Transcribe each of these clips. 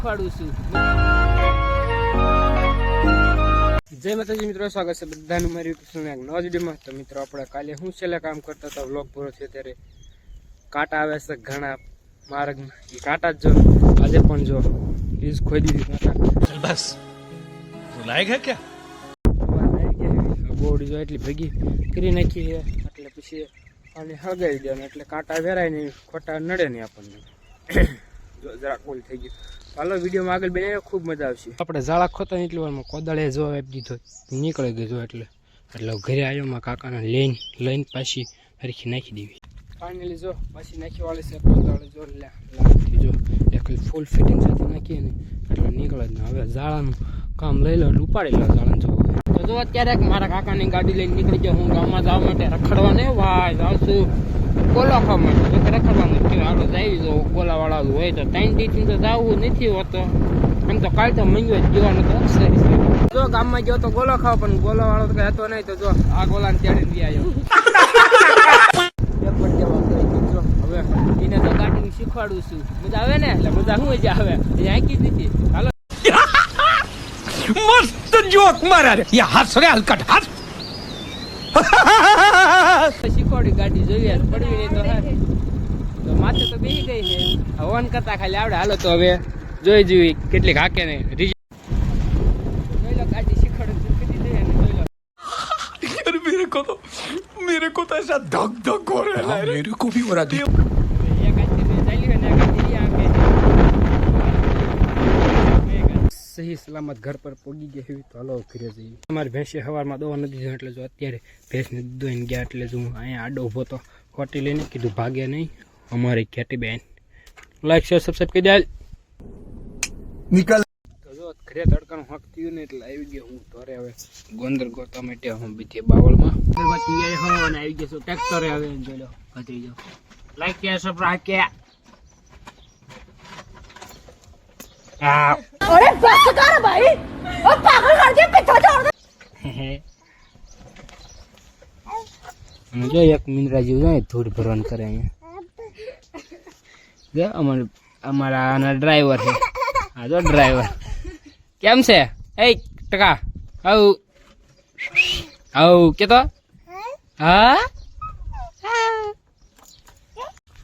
શીખવાડું છું. જય માતાજી મિત્રો સ્વાગત છે બધાનું મારી યુટ્યુબ એક નવા વિડીયોમાં તો મિત્રો આપણે કાલે હું છેલ્લે કામ કરતા હતા વ્લોગ પૂરો થયો ત્યારે કાંટા આવ્યા છે ઘણા માર્ગમાં. એ કાંટા જ જો આજે પણ જો ફ્રીજ ખોઈ દીધી કાંટા. બસ. લાયક હે ક્યાં? બોડી જો એટલી ભેગી કરી નાખી એટલે પછી અને હગાવી દેવાનું એટલે કાંટા વેરાય નહીં ખોટા નડે નહીં આપણને. જો જરા કોલ થઈ ગયું હાલો વિડીયોમાં આગળ બનાવ્યો ખૂબ મજા આવશે. આપણે ઝાડા ખોતા એટલી વારમાં કોદાળે જો આપી દીધો. નીકળી ગયો એટલે. એટલે ઘરે આવ્યો માં કાકાને લઈને લઈને પાછી હરખી નાખી દેવી ફાઇનલી જો પાછી નાખી વાળી છે કોદાળે જો લાગતી જો. એટલે ફૂલ ફિટિંગ સાથે નાખીએ ને એટલે નીકળે જ ને. હવે ઝાડાનું કામ લઈ લો એટલે ઉપાડી લો ઝાડાને જો તો અત્યારે મારા કાકાની ગાડી લઈને નીકળી ગયો હું ગામમાં જવા માટે રખડવા ને વાય જાઉં છું ગોલા ખાવા માટે તો રખડવાનું કે આગળ જઈ જો ગોલાવાળા હોય તો. ત્રણ દીથી તો જવું નથી હોતો. એમ તો કાલ તો મંગ્યો જ જવાનું તો. અક્ષર જો ગામમાં ગયો તો ગોલો ખાવ પણ ગોલો વાળો તો કઈ હતો નહીં તો જો આ ગોલાને તેડીને લઈ આવ્યો. જો હવે એને તો ગાડી શીખવાડું છું. મજા આવે ને? એટલે મજા શું મજા આવે અહીંયા આંકી मस्त जोक मारा रे ये हंस रे हलकट हंस શીખવાડી ગાડી જોઈએ તો પડવી નહીં તો હાર તો માથે તો બેસી ગઈ છે હવન કરતા ખાલી આવડે હાલો તો હવે જોઈ જોઈ કેટલીક હાકે ને રીઝ જોઈ લો ગાડી શીખવાડે તો કીધી દઈએ ને જોઈ લો यार मेरे को तो मेरे को तो ऐसा धक धक हो रहा है मेरे को भी हो रहा है સહી સલામત ઘર પર પોગી ગયા એવી તો હલો ઘરે જઈએ. અમારી ભેંસે સવારમાં દોવા નથી દીધો એટલે જો અત્યારે ભેંસને દોઈને ગયા એટલે જો હું અહીંયા આડો ઊભો તો ખોટી લઈને કીધું ભાગે નહીં. અમારી ખેતી બેન. લાઈક શેર સબસ્ક્રાઈબ કરી દે નિકાલ. તડકાનું હક થયું ને એટલે આવી ગયો હું ત્યારે હવે. ગોંદર ગોતા માટે હું બીજે બાવળમાં. અને આવી ગયો છું ટ્રેક્ટરે હવે. જોઈ લો ઘટી જાઓ. લાઈક શેર સબસ્ક્રાઈબ કે આ अरे बस कर भाई और पागल कर दिया पीछा छोड़ दे અને જો એક મિંદ્રા જેવું જોઈએ ધૂળ ભરવાનું કરે અહીંયા જો અમારે અમારા આના ડ્રાઈવર છે હા જો ડ્રાઈવર કેમ છે એ ટકા આવ આવ કેતો હા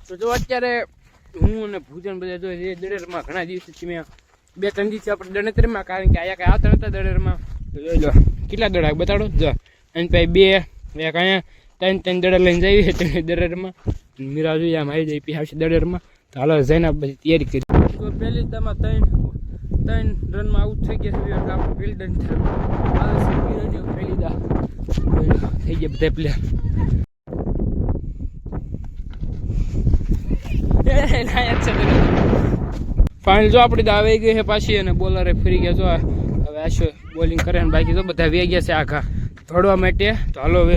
તો જો અત્યારે હું અને ભૂજન બધા જો એ દડેરમાં ઘણા દિવસથી મેં બે ત્રણ દિવસ આપણે દણેતરીમાં કારણ કે આયા કઈ આવતા નતા દડેરમાં જોઈ લો. કેટલા દડા બતાડો? જો. અને પછી બે એક અહીંયા ત્રણ ત્રણ દડા લઈને જઈએ ત્રણ દડેરમાં મીરા જોઈએ આમ આવી જાય પી આવશે દડેરમાં તો હાલો જઈને બધી તૈયારી કરી તો પહેલી તમારે ત્રણ ત્રણ રનમાં આઉટ થઈ ગયા છે. એટલે આપણે આવે છે. મીરાની પહેલી દા. થઈ ગયા બધા પ્લેયર. ફાઇનલ જો આપણી દાવ આવી ગઈ છે પાછી અને બોલરે ફરી ગયા જો હવે આશો બોલિંગ કરે ને બાકી તો બધા વે ગયા છે આખા. દોડવા માટે. તો હાલો હવે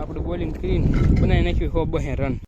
આપણે બોલિંગ કરીને બનાવી નાખ્યું. હો, બહે રન